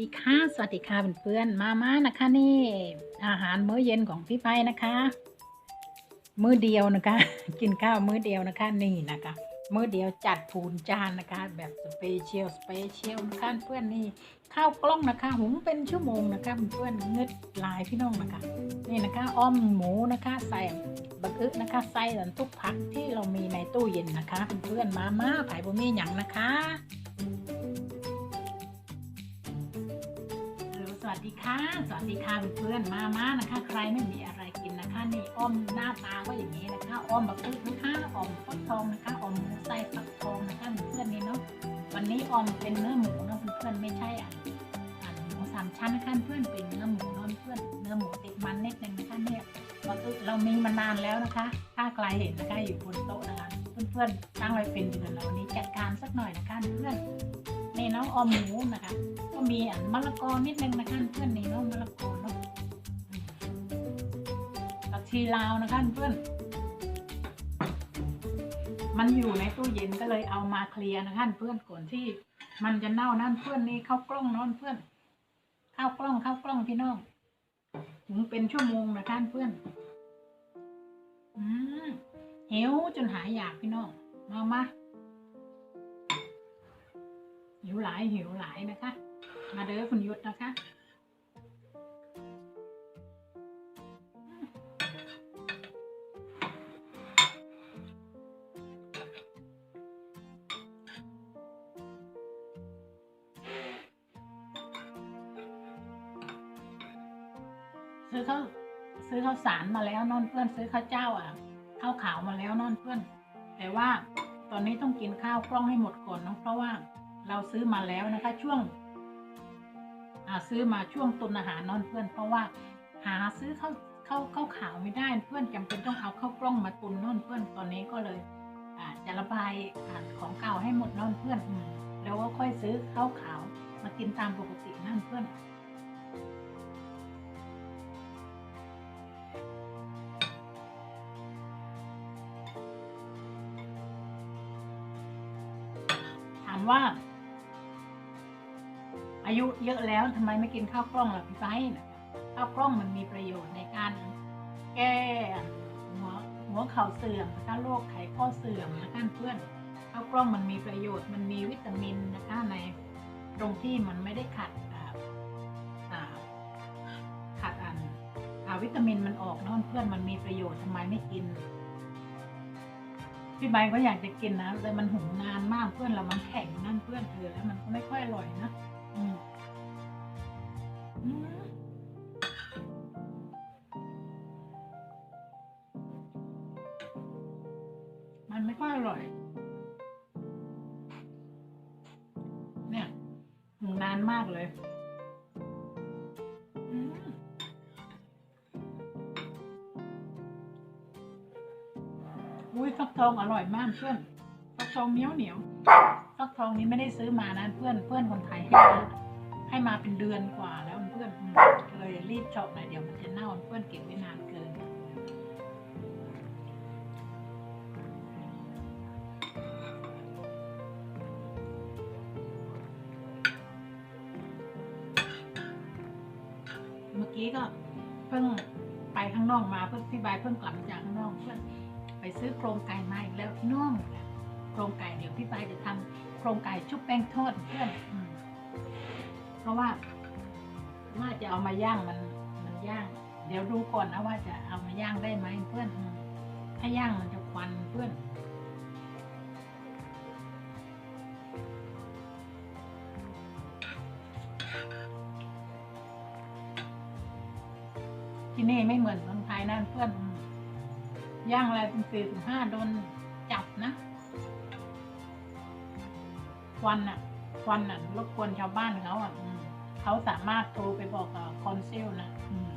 ดีค่ะ สวัสดีค่ะเพื่อนๆ มามานะคะนี่ อาหารมื้อเย็นของพี่ไพนะคะ มื้อเดียวนะคะ กินข้าวมื้อเดียวนะคะนี่นะคะ มื้อเดียวจัดพูนจานนะคะ แบบสเปเชียลสเปเชียลนะคะเพื่อนนี่ข้าวกล้องนะคะหุงเป็นชั่วโมงนะคะเพื่อนเงึดลายพี่น้องนะคะนี่นะคะอ้อมหมูนะคะ ใส่บักอึนะคะใส่ทุกผักที่เรามีในตู้เย็นนะคะเพื่อนๆมามาไผ่บะหมี่หยังนะคะ สวัสดีค่ะ สวัสดีค่ะเพื่อนมามานะคะ ใครไม่มีอะไรกินนะคะนี่อ้อมหน้าตาก็อย่างนี้นะคะอ้อมบักอึกนะคะอ้อมฟักทองนะคะอ้อมหมูไส้ฟักทองนะคะเพื่อนนี่เนาะวันนี้อ้อมเป็นเนื้อหมูนะเพื่อนไม่ใช่อะหมูสามชั้นนะคะเพื่อนเป็นเนื้อหมูเนาะเพื่อนเนื้อหมูติดมันนิดนึงนะคะเนี่ยบักอึกเรามีมานานแล้วนะคะ ถ้าใครเห็นนะคะอยู่บนโต๊ะนะคะเพื่อนๆตั้งไว้เป็นเดือนแล้ววันนี้จัดการสักหน่อยนะคะเพื่อน นี่เนาะออมหมูนะคะ ก็มีอันมะละกอนิดนึงนะคะเพื่อนนี่เนาะมะละกอเนาะผักชีลาวนะคะเพื่อน มันอยู่ในตู้เย็นก็เลยเอามาเคลียร์นะคะเพื่อนก่อนที่ มันจะเน่านั่นเพื่อนนี่เข้ากล้องนอนเพื่อนเข้ากล้องเข้ากล้องพี่น้องถึงเป็นชั่วโมงนะคะเพื่อน อืมหิวจนหายอยากพี่น้อง มามา หิวหลายหิวหลายนะคะ มาเด้อคุณยุทธนะคะซื้อข้าวซื้อข้าวสารมาแล้วนอนเพื่อนซื้อข้าวเจ้าอะข้าวขาวมาแล้วนอนเพื่อน แต่ว่าตอนนี้ต้องกินข้าวกล้องให้หมดก่อนนอะเพราะว่า เราซื้อมาแล้วนะคะ ช่วงซื้อมาช่วงตุนอาหารนอนเพื่อน เพราะว่าหาซื้อเข้าเข้าเข้าขาวไม่ได้เพื่อนจำเป็นต้องเอาเข้ากล้องมาตุนนอนเพื่อนตอนนี้ก็เลยจะระบายของเก่าให้หมดนอนเพื่อนแล้วก็ค่อยซื้อข้าวขาวมากินตามปกตินั่นเพื่อน เยอะแล้วทำไมไม่กินข้าวกล้องล่ะพี่ไฟข้าวกล้องมันมีประโยชน์ในการแก้หัวหัวเข่าเสื่อมนะคะโรคไขข้อเสื่อมนะคะเพื่อนข้าวกล้องมันมีประโยชน์มันมีวิตามินนะคะในตรงที่มันไม่ได้ขัดอ่าอ่าขัดอันอวิตามินมันออกนอะเพื่อนมันมีประโยชน์ทำไมไม่กินพี่ใบก็อยากจะกินนะแต่มันหุงนานมากเพื่อนเรามันแข็งนั่นเพื่อนเออแล้วมันก็ไม่ค่อยอร่อยนะ อืม มันไม่ค่อยอร่อย เนี่ยหุงนานมากเลยอุ้ยฟักทองอร่อยมากเพื่อนฟักทองเหนียวเหนียวฟักทองนี้ไม่ได้ซื้อมานะเพื่อนเพื่อนคนไทยให้ซื้อให้มาเป็นเดือนกว่าแล้ว เลยรีบเฉาะหน่อยเดี๋ยวมันจะเน่าเพื่อนเก็บไว้นานเกิน เมื่อกี้ก็เพิ่งไปข้างนอกมาเพิ่งพี่บายเพิ่งกลับมาจากข้างนอกเพื่อนไปซื้อโครงไก่มาอีกแล้วพี่น้องโครงไก่เดี๋ยวพี่ปายจะทำโครงไก่ชุบแป้งทอดเพื่อนอเพราะว่า ว่าจะเอามาย่างมันมันย่าง เดี๋ยวดูก่อนนะว่าจะเอามาย่างได้ไหมเพื่อนถ้าย่างมันจะควันเพื่อนที่นี่ไม่เหมือนเมืองไทยนั่นเพื่อนย่างอะไรเป็นสี่ถึงห้าโดนจับนะควันอะควันอะรบกวนชาวบ้านเขาอะ เขาสามารถโทรไปบอกกับคอนซิลนะอืม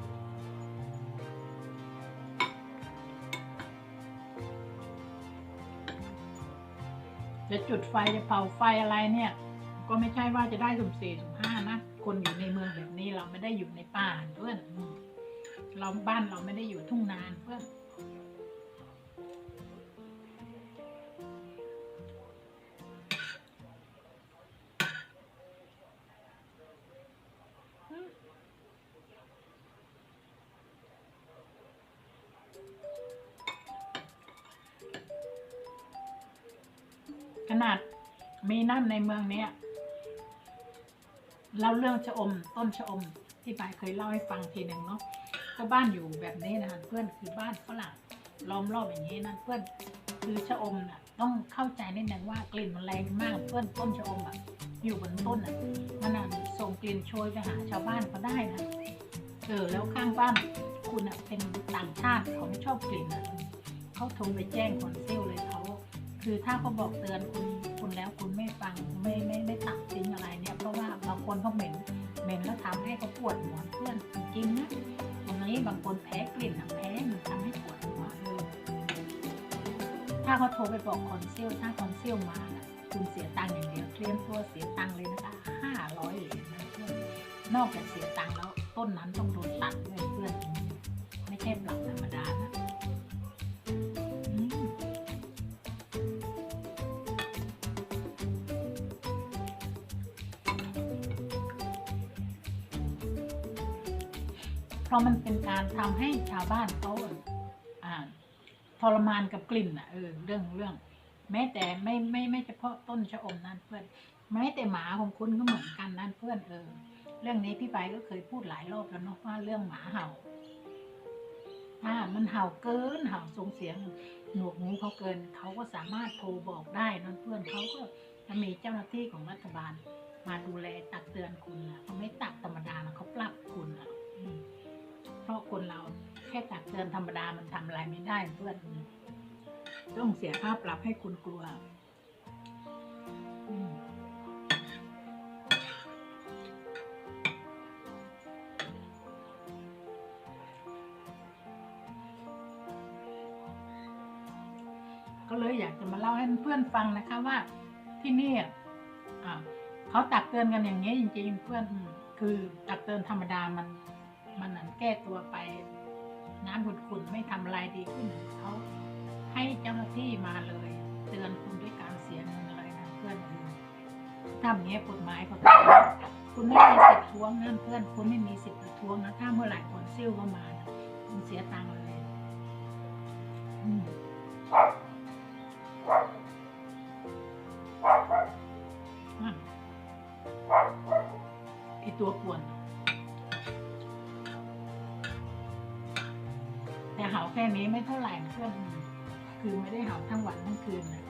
จะจุดไฟจะเผาไฟอะไรเนี่ย ก็ไม่ใช่ว่าจะได้สุ่มสี่สุ่มห้านะ คนอยู่ในเมืองแบบนี้เราไม่ได้อยู่ในป่าเพื่อนเราบ้านเราไม่ได้อยู่ทุ่งนานเพื่อน มีน้ำในเมืองเนี้ยเล่าเรื่องชะอม ต้นชะอม ที่ปายเคยเล่าให้ฟังทีหนึ่งเนาะก็บ้านอยู่แบบนี้นะคะเพื่อนคือบ้านฝรั่งล้อมรอบอย่างนี้นะเพื่อนคือชะอมน่ะ ต้องเข้าใจนิดนึงว่ากลิ่นมันแรงมากเพื่อนต้นชะอมอะอยู่บนต้นอะมันอะส่งกลิ่นโชยไปหาชาวบ้านเขาได้นะเออแล้วข้างบ้านคุณอะเป็นต่างชาติเขาไม่ชอบกลิ่นอะเขาโทรไปแจ้งคอนเซิลเลยเขาคือถ้าเขาบอกเตือนคุณ ฟังไม่ไม่ไม่ตัดสินอะไรเนี่ยเพราะว่าบางคนเขาเหม็นเหม็นแล้วทำให้เขาปวดหัวเพื่อนจริงนะตรงนี้บางคนแพ้กลิ่นอะแพ้มันทำให้ปวดหัวเออถ้าเขาโทรไปบอกคอนซิลถ้าคอนซิลมานะคุณเสียตังค์อย่างเดียวเตรียมตัวเสียตังค์เลยนะคะห้าร้อยเหรียญนะเพื่อนนอกจากเสียตังค์แล้วต้นนั้นต้อง เพราะมันเป็นการทำให้ชาวบ้านเขาอ่าทรมานกับกลิ่นอะเออเรื่องเรื่อง แม้แต่ไม่ไม่ไม่เฉพาะต้นชะอมนั่นเพื่อนแม้แต่หมาของคุณก็เหมือนกันนั่นเพื่อนเออ เรื่องนี้พี่ไปก็เคยพูดหลายรอบแล้วเนาะว่าเรื่องหมาเห่าถ้ามันเห่าเกินเห่าส่งเสียงหนวกหูเขาเกินเขาก็สามารถโทรบอกได้นั่นเพื่อนเขาก็จะมีเจ้าหน้าที่ของรัฐบาล มาดูแลตักเตือนคุณนะเขาไม่ตักธรรมดานะเขาปรับคุณ แค่ตักเตือนธรรมดามันทำอะไรไม่ได้เพื่อนต้องเสียค่าปรับให้คุณกลัวก็เลยอยากจะมาเล่าให้เพื่อนฟังนะคะว่าที่นี่เขาตักเตือนกันอย่างนี้จริงๆเพื่อนคือตักเตือนธรรมดามัน มันแก้ตัวไป น้ำขุ่นๆไม่ทำลายดีขึ้นเขาให้เจ้าหน้าที่มาเลย เตือนคุณด้วยการเสียเงินเลยนะเพื่อนทำอย่างเงี้ยกฎหมายเขาคุณไม่มีสิทธิ์ทวงนั่นเพื่อน คุณไม่มีสิทธิ์ท้วงนะถ้าเมื่อไหร่คนซิ่วเข้ามานะคุณเสียตังค์เลย อืม แต่เห่าแค่นี้ไม่เท่าไหร่นะเพื่อนคือไม่ได้เห่าทั้งวันทั้งคืนนะ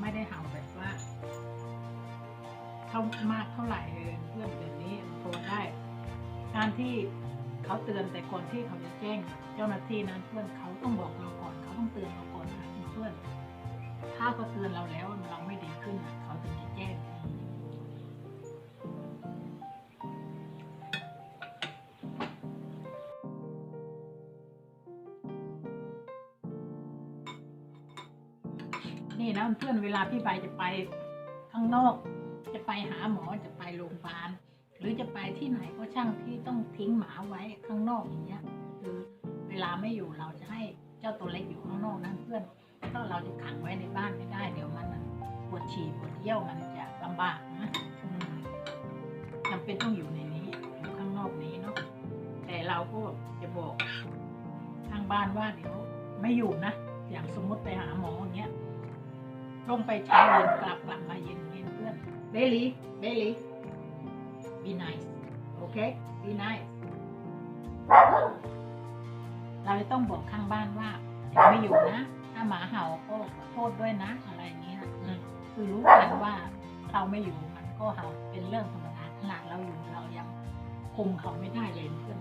ไม่ได้เห่าแบบว่าเท่ามากเท่าไหร่เลยเพื่อนแบบนี้โทรได้ การที่เขาเตือนแต่คนที่เขาจะแจ้ง เจ้าหน้าที่นั้นเพื่อนเขาต้องบอกเราก่อน เขาต้องเตือนเราก่อนนะเพื่อน ถ้าเขาเตือนเราแล้วเราไม่ดีขึ้นนะ นี่นะเพื่อนเวลาพี่ใบจะไปข้างนอก จะไปหาหมอจะไปโรงพยาบาลหรือจะไปที่ไหนก็ช่างที่ต้องทิ้งหมาไว้ข้างนอกอย่างเงี้ย คือเวลาไม่อยู่เราจะให้เจ้าตัวเล็กอยู่ข้างนอกนั้นเพื่อนก็เราจะขังไว้ในบ้านไม่ได้เดี๋ยวมันปวดฉี่ปวดเยี่ยวมันจะลำบากนะจำเป็นต้องอยู่ในนี้อยู่ข้างนอกนี้เนาะแต่เราก็จะบอกทางบ้านว่าเดี๋ยวไม่อยู่นะอย่างสมมติไปหาหมออย่างเงี้ย ลงไปเช้าเย็นกลับกลับมาเย็นเย็นเพื่อนเบลลี่เบลลี่ be nice โอเค be nice เราจะต้องบอกข้างบ้านว่าเดี๋ยวไม่อยู่นะ ถ้าหมาเห่าก็ขอโทษด้วยนะ อะไรอย่างเงี้ยคือรู้กันว่าเราไม่อยู่มันก็เห่าเป็นเรื่องธรรมดาขนาดเราอยู่เรายังคุมเขาไม่ได้เลยเพื่อน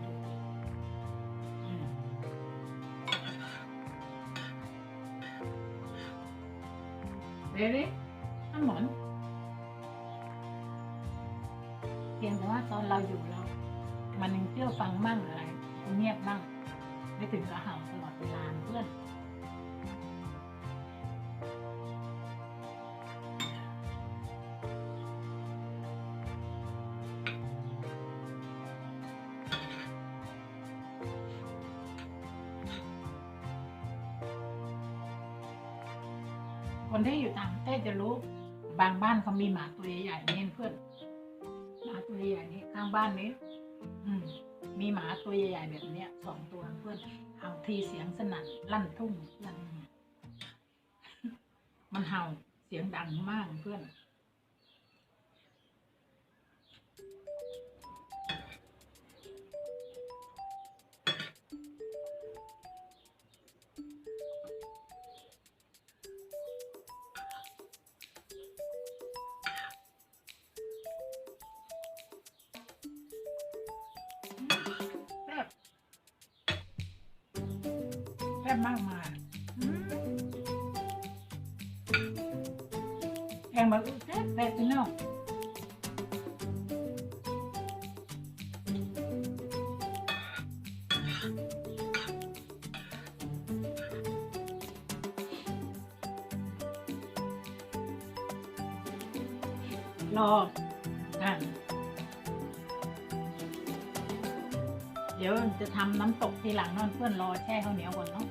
Really? Come on. เพียงแต่ว่าตอนเราอยู่เรา มันยังเชื่อฟังมั่งอะไรเงียบมั่งไม่ถึงกับเห่าตลอดเวลาเพื่อน จะรู้ บางบ้านเขามีหมาตัวใหญ่ๆเนี่ยเพื่อนหมาตัวใหญ่ๆนี้ข้างบ้านนี้ อืม มีหมาตัวใหญ่ๆแบบเนี้ยสองตัวเพื่อนเห่าทีเสียงสนั่นลั่นทุ่งลั่นมันเห่าเสียงดังมากเพื่อน แซ่บมากมายอืมแกงแบบแซ่บแซ่บพี่น้อง เดี๋ยวจะทำน้ำตกทีหลังนอนเพื่อนรอแช่ข้าวเหนียวก่อนเนาะ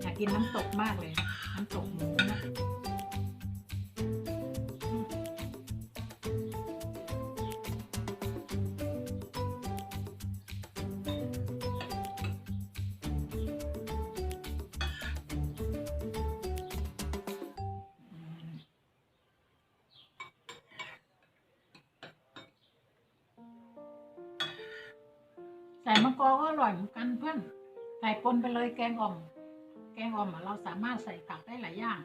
อยากกินน้ำตกมากเลย น้ำตกหมู ส่มะกอกก็อร่อยเหมือนกันเพื่อน ใส่ปนไปเลยแกงอ่อม แกงอ่อมเราสามารถใส่ผักได้หลายอย่าง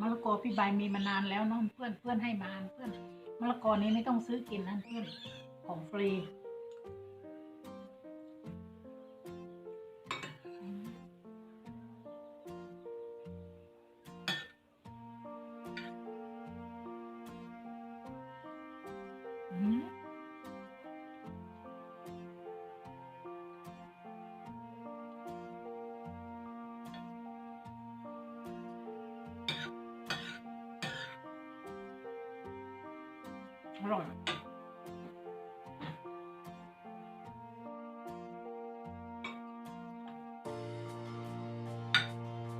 มะละกอพี่ใบมีมานานแล้วเน้องเพื่อนเพื่อนให้มาเพื่อนมะละกอนี้ไม่ต้องซื้อกินนั่นเพื่อนของฟรี อร่อย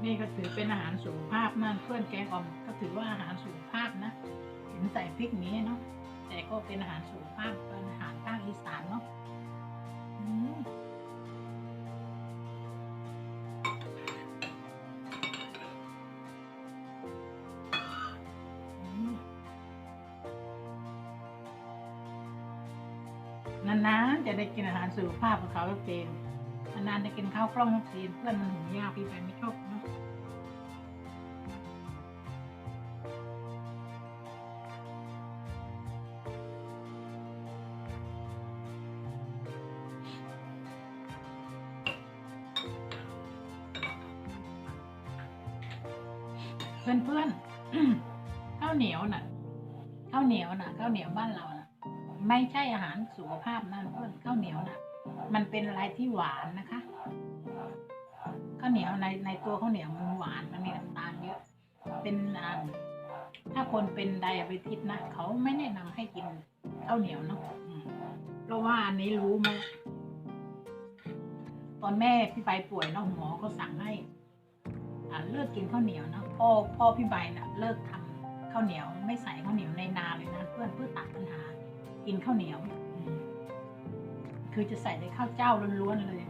นี่ก็ถือเป็นอาหารสุขภาพนั่นเพื่อนแกงอ่อมก็ถือว่าอาหารสุขภาพนะเห็นใส่พริกนี้เนาะแต่ก็เป็นอาหารสุขภาพเป็นอาหารภาคอีสานเนาะ นานๆจะได้กินอาหารสุขภาพของเขาเองนานๆจะกินข้าวกล้องทักทีเพื่อนมันหุงยากพี่ไปไม่ชอบเนะเพื่อนๆข้าวเหนียวน่ะข้าวเหนียวน่ะข้าวเหนียวบ้านเรา ไม่ใช่อาหารสุขภาพนะเพื่อนข้าวเหนียวนะมันเป็นอะไรที่หวานนะคะข้าวเหนียวในในตัวข้าวเหนียวมันหวานมันมีน้ำตาลเยอะ เป็นอ่าถ้าคนเป็นไดอะเบติสนะเขาไม่แนะนำให้กินข้าวเหนียวเนาะเพราะว่าอันนี้รู้มาตอนแม่พี่ใบป่วยเนาะหมอก็สั่งให้อ่าเลิกกินข้าวเหนียวนะพ่อพ่อพี่ใบน่ะเลิกทำข้าวเหนียวไม่ใส่ข้าวเหนียวในนาเลยนะเพื่อนเพื่อตัดปัญหา กินข้าวเหนียว คือจะใส่ในข้าวเจ้าล้วนๆเลย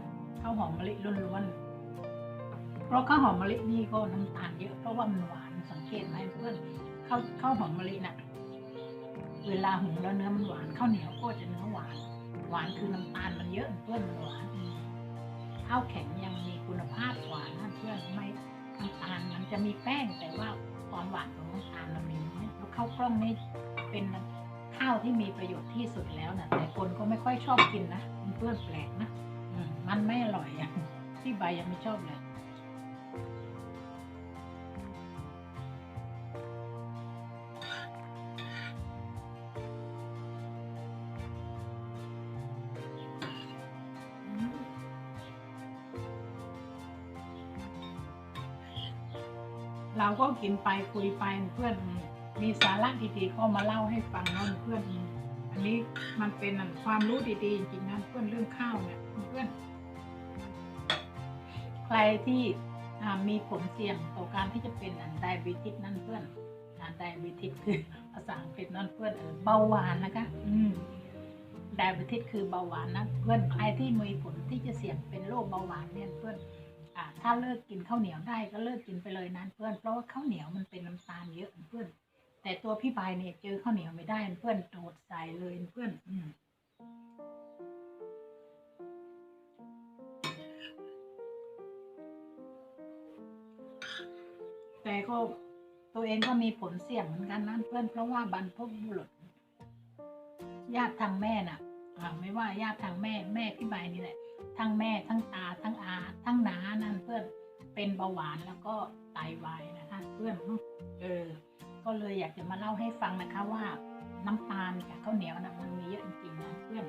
ข้าวหอมมะลิล้วนๆ เพราะข้าวหอมมะลินี่ก็น้ำตาลเยอะเพราะว่ามันหวานสังเกตไหมเพื่อนข้าวข้าวหอมมะลิน่ะ เวลาหุงแล้วเนื้อมันหวานข้าวเหนียวก็จะเนื้อหวาน หวานคือน้ำตาลมันเยอะเพื่อนมันหวานข้าวแข็งยังมีคุณภาพหวานนะเพื่อนไม่น้ำตาลมันจะมีแป้งแต่ว่าความหวานของน้ำตาลมันมีแล้วข้าวกล้องนี่เป็น ข้าวที่มีประโยชน์ที่สุดแล้วนะแต่คนก็ไม่ค่อยชอบกินนะมันเพื่อนแปลกนะอืมันไม่อร่อยอย่างที่ใบยังไม่ชอบเลยเราก็กินไปคุยไปเพื่อน มีสาระดีๆก็มาเล่าให้ฟังเนาะเพื่อนอันนี้มันเป็นความรู้ดีๆจริงๆนะเพื่อนเรื่องข้าวเนี่ยเพื่อน ใครที่มีผลเสี่ยงต่อการที่จะเป็นอันไดเบติสนั่นเพื่อนอันไดเบติสคือภาษาอังกฤษนั่นเพื่อนเออเบาหวานนะคะ อืมไดบิทิสคือเบาหวานนะเพื่อนใครที่มีผลที่จะเสี่ยงเป็นโรคเบาหวานเนี่ยเพื่อนถ้าเลิกกินข้าวเหนียวได้ก็เลิกกินไปเลยนะเพื่อน เพราะว่าข้าวเหนียวมันเป็นน้ำตาลเยอะเพื่อน แต่ตัวพี่บายเนี่ยเจอข้าวเหนียวไม่ได้เพื่อนโดดใส่เลยเพื่อนอืมแต่ก็ตัวเองก็มีผลเสี่ยงเหมือนกันนะเพื่อนเพราะว่าบรรพบุรุษญาติทางแม่น่ะไม่ว่าญาติทางแม่แม่พี่ใบนี่แหละ ทั้งแม่ทั้งตาทั้งอาทั้งน้านั่นเพื่อนเป็นเบาหวานแล้วก็ไตวายนะคะเพื่อนเออ ก็เลยอยากจะมาเล่าให้ฟังนะคะว่าน้ำตาลกับข้าวเหนียวนะมันมีเยอะจริงๆนะเพื่อน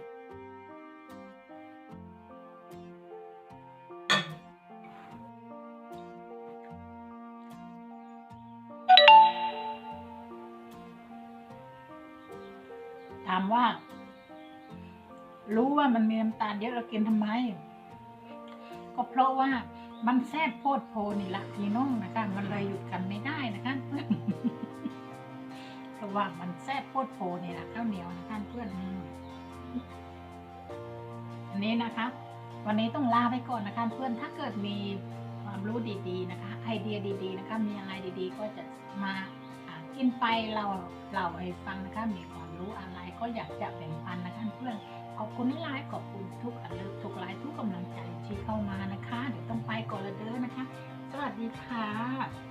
ถามว่า รู้ว่ามันมีน้ำตาลเยอะเรากินทำไม ก็เพราะว่ามันแซ่บโพดโพนี่ละพี่น้องนะคะ มันเลยหยุดกันไม่ได้นะคะ ว่ามันแซ่บโพดโพนี่แหละข้าวเหนียวนะคะเพื่อนอันนี้นะคะ วันนี้ต้องลาไปก่อนนะคะเพื่อนถ้าเกิดมีความรู้ดีๆนะคะ ไอเดียดีๆนะคะ มีอะไรดีๆ ก็จะมากินไปเราเราให้ฟังนะคะมีความรู้อะไรก็อยากจะแบ่งปันนะคะเพื่อนขอบคุณไลน์ขอบคุณทุกอันเลิฟทุกไลน์ทุกกำลังใจที่เข้ามานะคะ เดี๋ยวต้องไปก่อนละเด้อนะคะ สวัสดีค่ะ